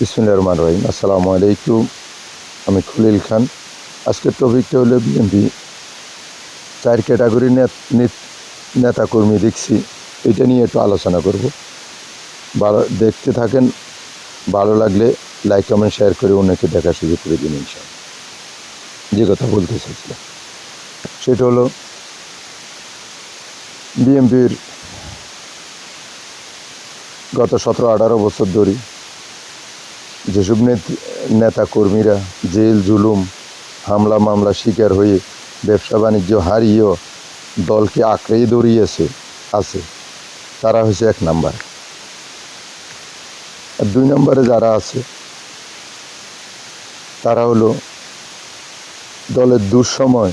বিসমুল্লাহ রহমান রহিম। আসসালামু আলাইকুম আমি খলিল খান। আজকের টপিকটা হলো বিএনপি। চার ক্যাটাগরি নেতাকর্মী দেখছি। এটা নিয়ে একটু আলোচনা করব। ভালো দেখতে থাকেন, ভালো লাগলে লাইক, কমেন্ট, শেয়ার করে অন্যকে দেখার সুযোগ করে দিন ইনশাল্লাহ যে কথা বলতে চাইছিলাম, সেটা হলো বিএনপির গত সতেরো আঠারো বছর ধরে যেসব নেতা কর্মীরা জেল, জুলুম, হামলা মামলা শিকার হয়ে ব্যবসা বাণিজ্য হারিয়েও দলকে আঁকড়েই দৌড়িয়েছে আছে। তারা হচ্ছে এক নাম্বার। আর দুই নম্বরে যারা আছে, তারা হলো দলের দুঃসময়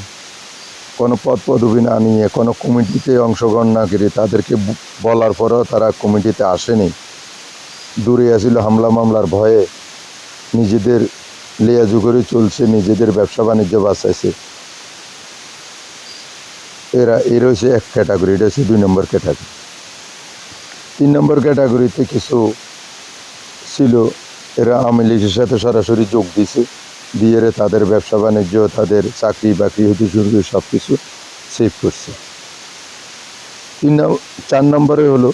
কোনো পদ পদবি না নিয়ে কোনো কমিটিতে অংশগ্রহণ না করে তাদেরকে বলার পরেও তারা কমিটিতে আসেনি। দূরে আসিল হামলা মামলার ভয়ে। নিজেদের লেয়াজু করে চলছে, নিজেদের ব্যবসা বাণিজ্য বাঁচাইছে। এরা, এর হচ্ছে এক ক্যাটাগরি, এটা হচ্ছে দুই নম্বর ক্যাটাগরি। তিন নম্বর ক্যাটাগরিতে কিছু ছিল, এরা আওয়ামী লীগের সাথে সরাসরি যোগ দিছে, দিয়ে তাদের ব্যবসা বাণিজ্য, তাদের চাকরি বাকরি হতে শুরু সব কিছু সেভ করছে। তিন চার নম্বরে হলো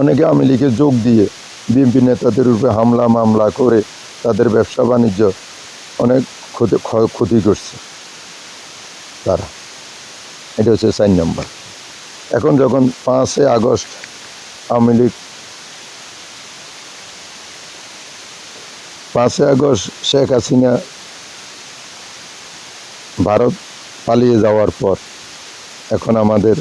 অনেকে আওয়ামী লীগে যোগ দিয়ে বিএনপি নেতাদের উপরে হামলা, মামলা করে তাদের ব্যবসা, বাণিজ্য অনেক ক্ষতি ক্ষতি করছে তারা। এটা হচ্ছে চার নম্বর। এখন যখন পাঁচই আগস্ট আওয়ামী লীগ পাঁচই আগস্ট শেখ হাসিনা ভারত পালিয়ে যাওয়ার পর এখন আমাদের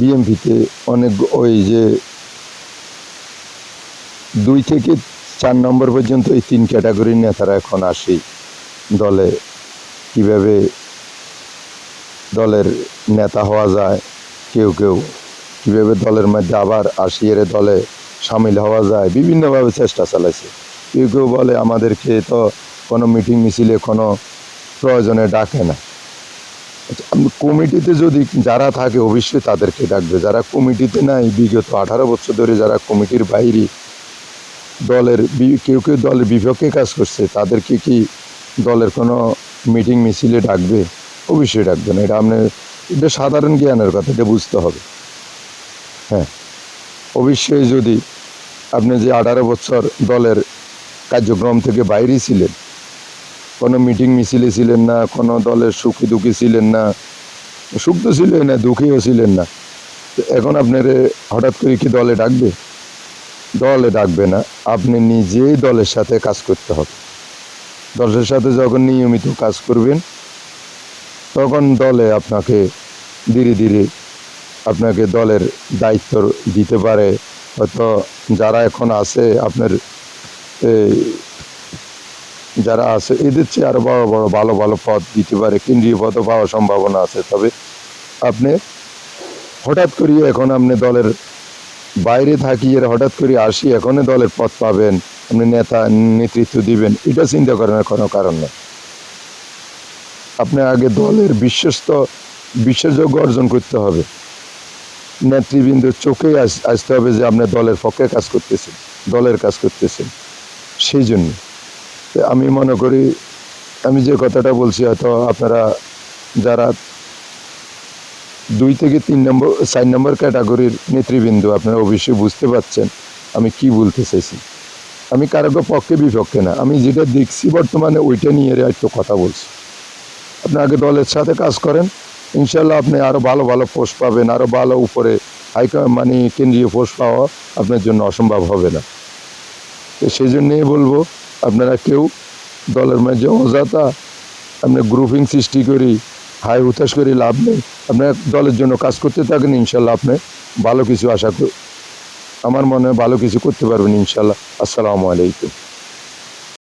বিএমপিতে অনেক ওই যে দুই থেকে চার নম্বর পর্যন্ত এই তিন ক্যাটাগরির নেতারা এখন আসি দলে। কীভাবে দলের নেতা হওয়া যায়, কেউ কেউ। কীভাবে দলের মধ্যে আবার আসিয়ে দলে সামিল হওয়া যায়, বিভিন্নভাবে চেষ্টা চালাইছে। কেউ কেউ বলে, আমাদেরকে তো কোনো মিটিং মিছিলে কোনো প্রয়োজনে ডাকে না। কমিটিতে যদি যারা থাকে, অবশ্যই তাদেরকে ডাকবে। যারা কমিটিতে নাই, বিগত আঠারো বছর ধরে যারা কমিটির বাইরে দলের কেউ কেউ দলের বিপক্ষে কাজ করছে, তাদেরকে কি দলের কোনো মিটিং মিছিলে ডাকবে? অবশ্যই ডাকবে না। এটা আপনার, এটা সাধারণ জ্ঞানের কথা, এটা বুঝতে হবে। হ্যাঁ। অবশ্যই যদি আপনি যে আঠারো বছর দলের কার্যক্রম থেকে বাইরে ছিলেন কোনো মিটিং মিছিলে ছিলেন না, কোনো দলের সুখী দুঃখী ছিলেন না, সুখ তো ছিলেন না, দুঃখীও ছিলেন না। এখন আপনার হঠাৎ করে কি দলে ডাকবে? দলে ডাকবে না, আপনি নিজেই দলের সাথে কাজ করতে হবে। দলের সাথে যখন নিয়মিত কাজ করবেন, তখন দলে আপনাকে ধীরে ধীরে আপনাকে দলের দায়িত্ব দিতে পারে। হয়তো যারা এখন আছে আপনার যারা আছে, এদের চেয়ে আরও বড় বড় ভালো ভালো পদ দিতে পারে, কেন্দ্রীয় পদও পাওয়ার সম্ভাবনা আছে। তবে আপনি হঠাৎ করিয়ে এখন আপনি দলের বাইরে থাকি, এর হঠাৎ করে আসি, এখনই দলের পথ পাবেন, আপনি নেতা, নেতৃত্ব দিবেন, এটা চিন্তা করার কোনো কারণ নেই। আপনি আগে দলের বিশ্বস্ত বিশ্বাসযোগ্য অর্জন করতে হবে। নেতৃবৃন্দের চোখেই আস- আসতে হবে যে আপনি দলের পক্ষে কাজ করতেছেন, দলের কাজ করতেছেন, সেই জন্য। আমি মনে করি, আমি যে কথাটা বলছি, হয়তো আপনারা যারা দুই থেকে তিন নম্বর, চার নম্বর ক্যাটাগরির নেতৃবৃন্দ, আপনারা অবশ্যই বুঝতে পারছেন আমি কি বলতে চাইছি। আমি কারও পক্ষে বিপক্ষে না, আমি যেটা দেখছি বর্তমানে ওইটা নিয়ে একটু কথা বলছি। আপনি আগে দলের সাথে কাজ করেন ইনশাল্লাহ আপনি আরও ভালো ভালো পোস্ট পাবেন আরও ভালো উপরে হাইকা মানে কেন্দ্রীয় পোস্ট পাওয়া আপনার জন্য অসম্ভব হবে না। তো সেই জন্যেই বলব আপনারা কেউ দলের মাঝে অজাতা আপনি গ্রুপিং সৃষ্টি করি হাই হুতাশ করি, লাভ নেই। আপনার দলের জন্য কাজ করতে থাকেন, ইনশাল্লাহ আপনি ভালো কিছু আশা করি আমার মনে হয় ভালো কিছু করতে পারবেন, ইনশাল্লাহ। আসসালামু আলাইকুম।